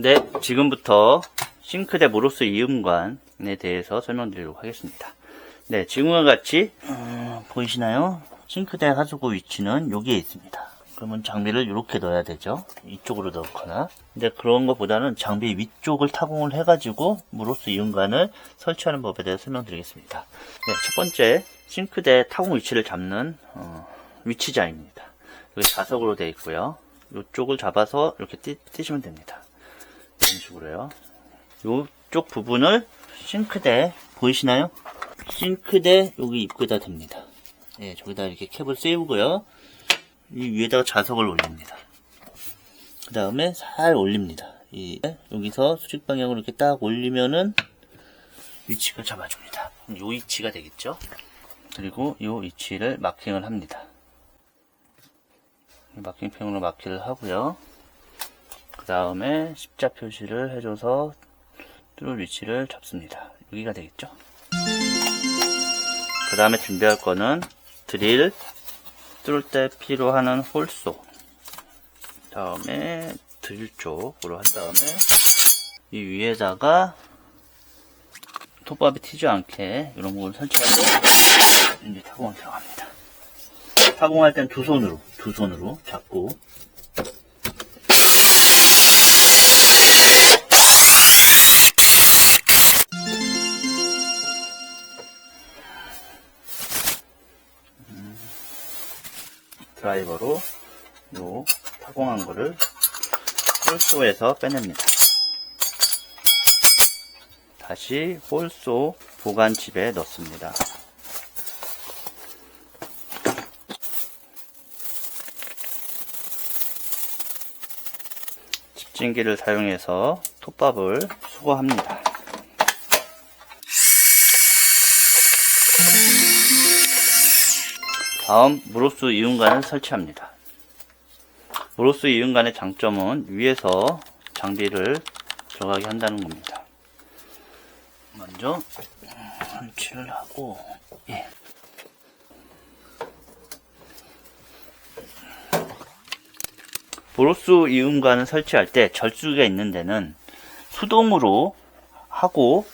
네, 지금부터 싱크대 모로스 이음관에 대해서 설명드리도록 하겠습니다. 네, 지금과 같이 어, 보이시나요? 싱크대 하수구 위치는 여기에 있습니다. 그러면 장비를 이렇게 넣어야 되죠. 이쪽으로 넣거나. 근데 그런 것보다는 장비 위쪽을 타공을 해가지고 모로스 이음관을 설치하는 법에 대해서 설명드리겠습니다. 네, 첫 번째 싱크대 타공 위치를 잡는 어, 위치자입니다. 여기 자석으로 되어 있고요. 이쪽을 잡아서 이렇게 띄, 띄시면 됩니다. 이런 식으로요. 이쪽 부분을 싱크대 보이시나요? 싱크대 여기 입구에다 댑니다. 예, 저기다 이렇게 캡을 씌우고요. 이 위에다가 자석을 올립니다. 그 다음에 살 올립니다. 이 여기서 수직 방향으로 이렇게 딱 올리면은 위치가 잡아줍니다. 이 위치가 되겠죠? 그리고 이 위치를 마킹을 합니다. 마킹펜으로 마킹을 하고요. 그 다음에 십자 표시를 해줘서 뚫을 위치를 잡습니다. 여기가 되겠죠? 그 다음에 준비할 거는 드릴, 뚫을 때 필요하는 홀소. 다음에 드릴 쪽으로 한 다음에 이 위에다가 톱밥이 튀지 않게 이런 걸 설치하고 이제 타공을 들어갑니다. 타공할 땐 두 손으로, 두 손으로 잡고 드라이버로 요 타공한 거를 홀소에서 빼냅니다. 다시 홀소 보관집에 넣습니다. 집진기를 사용해서 톱밥을 수거합니다. 다음 무로스 이음관을 설치합니다. 무로스 이음관의 장점은 위에서 장비를 들어가게 한다는 겁니다. 먼저 설치를 하고 예. 보로스 이음관을 설치할 때 절수기가 있는 데는 수동으로 하고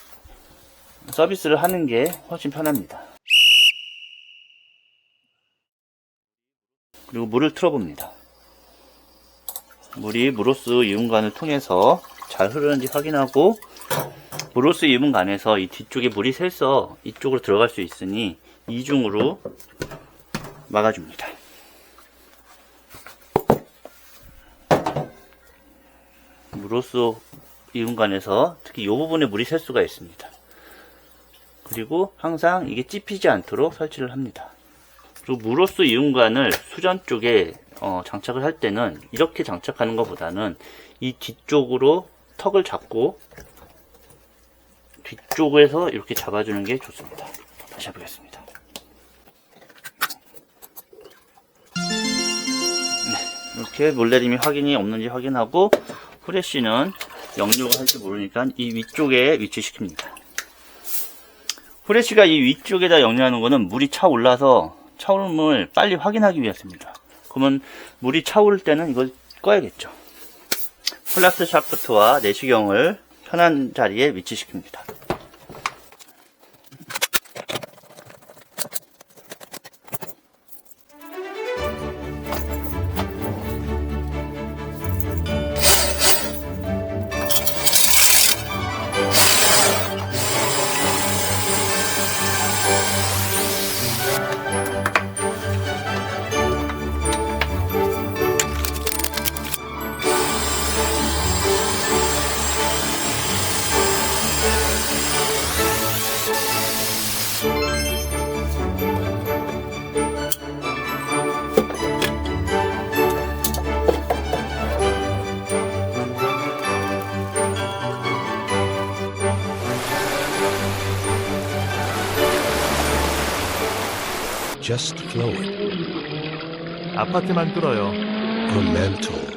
서비스를 하는 게 훨씬 편합니다. 그리고 물을 틀어봅니다. 물이 무로스 이음관을 통해서 잘 흐르는지 확인하고 무로스 이음관에서 이 뒤쪽에 물이 새서 이쪽으로 들어갈 수 있으니 이중으로 막아줍니다. 무로스 이음관에서 특히 이 부분에 물이 셀 수가 있습니다. 그리고 항상 이게 찝히지 않도록 설치를 합니다. 그리고 무로스 이음관을 수전 쪽에 어, 장착을 할 때는 이렇게 장착하는 것보다는 이 뒤쪽으로 턱을 잡고 뒤쪽에서 이렇게 잡아주는 게 좋습니다. 다시 해보겠습니다. 네, 이렇게 물내림이 확인이 없는지 확인하고 후레쉬는 역류가 할지 모르니까 이 위쪽에 위치시킵니다. 후레쉬가 이 위쪽에다 역류하는 거는 물이 차 올라서 차오름을 빨리 확인하기 위해서입니다. 그러면 물이 차오를 때는 이걸 꺼야겠죠. 플라스 샤프트와 내시경을 편한 자리에 위치시킵니다. just flowing. 아파트만 뚫어요. A mantle